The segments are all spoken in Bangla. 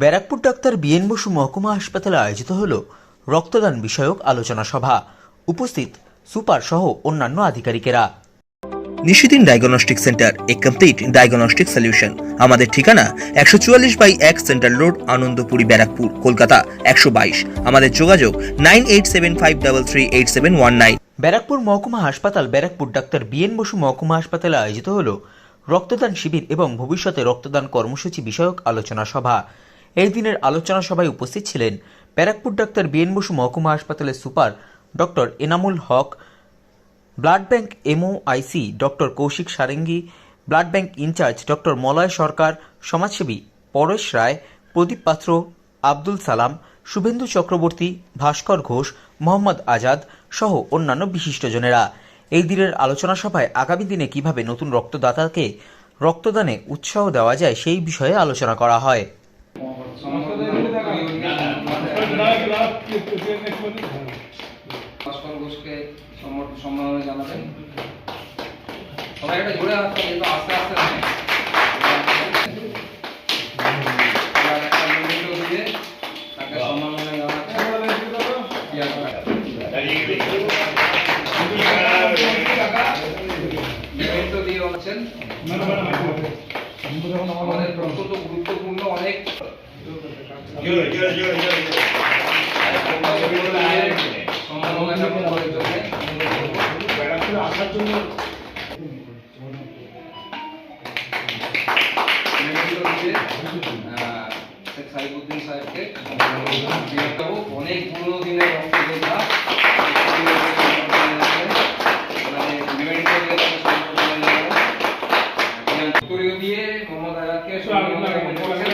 ব্যারাকপুর ডাক্তার বিএন বসু মহকুমা হাসপাতালে আয়োজিত হল রক্তদান বিষয়ক আলোচনা সভা। উপস্থিত সুপার সহ অন্যান্য আধিকারিকেরা। নিশিদিন ডায়াগনস্টিক সেন্টার এ কমপ্লিট ডায়াগনস্টিক সলিউশন। আমাদের ঠিকানা একশো চুয়াল্লিশ বাই এক সেন্ট্রাল রোড আনন্দপুরি ব্যারাকপুর কলকাতা একশো বাইশ। আমাদের যোগাযোগ nine eight seven five double three eight seven one nine. Barrackpore মহকুমা হাসপাতাল ব্যারাকপুর ডাক্তার বিএন বসু মহকুমা হাসপাতালে আয়োজিত হল রক্তদান শিবির এবং ভবিষ্যতে রক্তদান কর্মসূচি বিষয়ক আলোচনা সভা। এই দিনের আলোচনা সভায় উপস্থিত ছিলেন ব্যারাকপুর ডাক্তার বিএন বসু মহকুমা হাসপাতালের super doctor Enamul Haque, blood bank MOIC doctor Kaushik Sarangi, blood bank incharge doctor Malay Sarkar, সমাজসেবী পরেশ রায়, প্রদীপ পাত্র, আব্দুল সালাম, শুভেন্দু চক্রবর্তী, ভাস্কর ঘোষ, মোহাম্মদ আজাদ সহ অন্যান্য বিশিষ্টজনেরা। এই দিনের আলোচনা সভায় আগামী দিনে কীভাবে নতুন রক্তদাতাকে রক্তদানে উৎসাহ দেওয়া যায় সেই বিষয়ে আলোচনা করা হয়। সম্মাননা জানাবেন। সবাই একটা জোরে হাত কিন্তু আস্তে আস্তে মিনিটও দিয়ে তাকে সম্মাননা জানাচ্ছেন। সাইফুদ্দিন সাহেবকে বিরাটবাবু অনেক পুরনো দিনের রক্তযোদ্ধা মানে মেমেন্টো দিয়ে তাকে সম্বর্ধনা জানাব। উত্তরীয় দিয়ে মোহাম্মদ আজাদকে সম্মাননা জ্ঞাপন করছেন।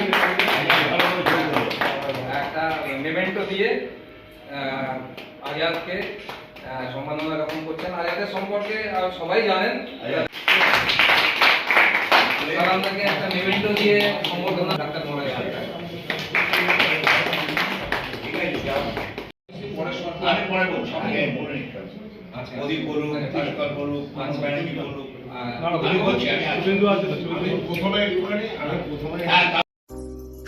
একটা মেমেন্টো দিয়ে আহ, আজাদকে আহ, সম্মাননা জ্ঞাপন করছেন। আজাদের সম্পর্কে সবাই জানেন। একটা মেমেন্টো দিয়ে সম্বর্ধনা ডাক্তার আমি পরে বলছি হবে। আচ্ছা। মোদী বলুক ভাস্কর বলুক বলুক আমি বলছি আমি আমি প্রথমে একটুখানি আমি প্রথমে হ্যাঁ